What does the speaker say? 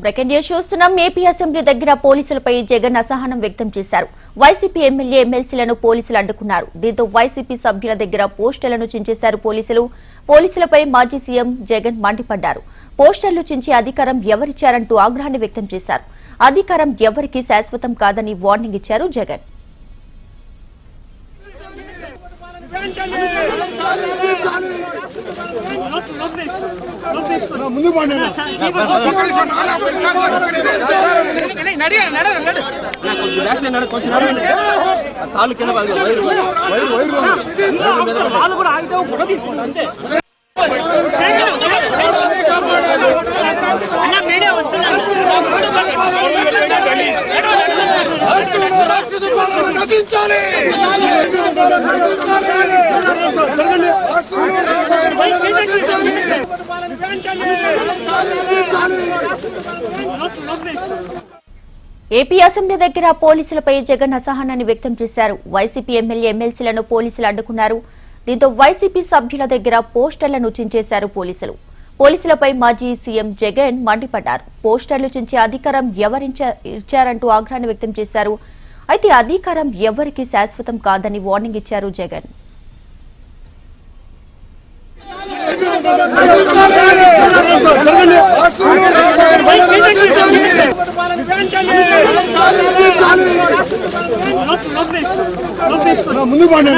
Breaking news చూస్తున్నాం. AP assembly దగ్గర పోలీసులపై జగన్ అసహనం వ్యక్తం చేశారు. వైసీపీ ఎమ్మెల్యే ఎమ్మెల్సీలను పోలీసులు అడ్డుకున్నారు. దీంతో వైసీపీ సభ్యుల దగ్గర పోస్టర్లను చించేశారు పోలీసులు. పోలీసులపై మాజీ సీఎం జగన్ మండిపడ్డారు. పోస్టర్లు చించే అధికారం ఎవరిచ్చారంటూ ఆగ్రహాన్ని వ్యక్తం చేశారు. అధికారం ఎవరికి శాశ్వతం కాదని వార్నింగ్ ఇచ్చారు జగన్. ముందుకు అన్న. కాలు కింద. వాళ్ళు కూడా ఆగితే ఫోటో తీసుకుంటా అంతే నశించాలి. ఏపీ అసెంబ్లీ దగ్గర పోలీసులపై జగన్ అసహనాన్ని వ్యక్తం చేశారు వైసీపీ ఎమ్మెల్యే ఎమ్మెల్సీలను పోలీసులు అడ్డుకున్నారు దీంతో వైసీపీ సభ్యుల దగ్గర పోస్టర్లను చించేశారు పోలీసులు పోలీసులపై మాజీ సీఎం జగన్ మండిపడ్డారు పోస్టర్లు చించే అధికారం ఎవరించారంటూ ఇచ్చారంటూ ఆగ్రహాన్ని వ్యక్తం చేశారు అయితే అధికారం ఎవరికీ శాశ్వతం కాదని వార్నింగ్ ఇచ్చారు జగన్ జరగండి. లోపల